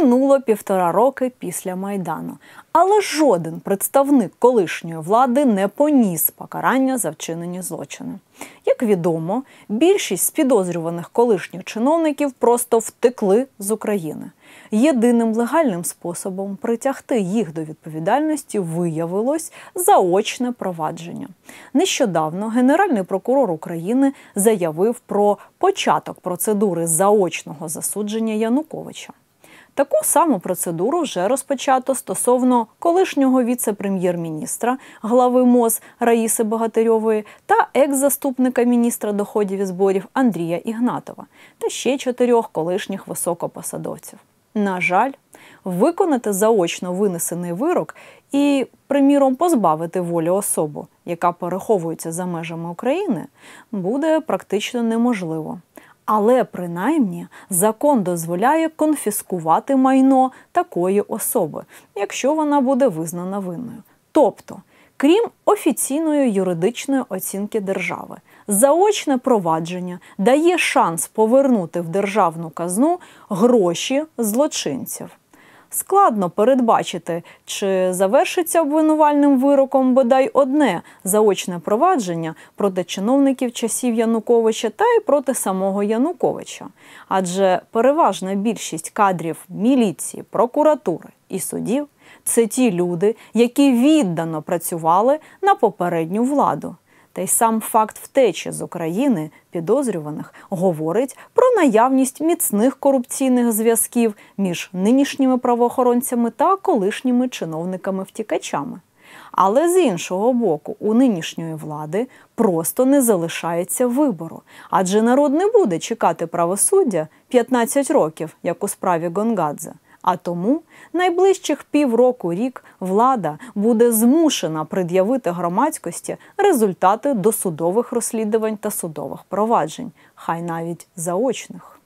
Минуло півтора роки після майдану, але жоден представник колишньої влади не поніс покарання за вчинені злочини. Як відомо, більшість підозрюваних колишніх чиновників просто втекли з України. Єдиним легальним способом притягти їх до відповідальності виявилось заочне провадження. Нещодавно Генеральний прокурор України заявив про початок процедури заочного засудження Януковича. Таку саму процедуру вже розпочато стосовно колишнього віце-прем'єр-міністра глави МОЗ Раїси Богатирьової та екс-заступника міністра доходів і зборів Андрія Ігнатова та ще чотирьох колишніх високопосадовців. На жаль, виконати заочно винесений вирок і, приміром, позбавити волі особу, яка переховується за межами України, буде практично неможливо. Але принаймні закон дозволяє конфіскувати майно такої особи, якщо вона буде визнана винною. Тобто, крім офіційної юридичної оцінки держави, заочне провадження дає шанс повернути в державну казну гроші злочинців. Складно передбачити, чи завершиться обвинувальним вироком бодай одне заочне провадження проти чиновників часів Януковича та й проти самого Януковича. Адже переважна більшість кадрів міліції, прокуратури і судів це ті люди, які віддано працювали на попередню владу. Та й сам факт втечі з України підозрюваних говорить про наявність міцних корупційних зв'язків між нинішніми правоохоронцями та колишніми чиновниками-втікачами. Але з іншого боку, у нинішньої влади просто не залишається вибору, адже народ не буде чекати правосуддя 15 років, як у справі Гонгадзе. А тому найближчих півроку рік влада буде змушена пред'явити громадськості результати досудових розслідувань та судових проваджень, хай навіть заочних.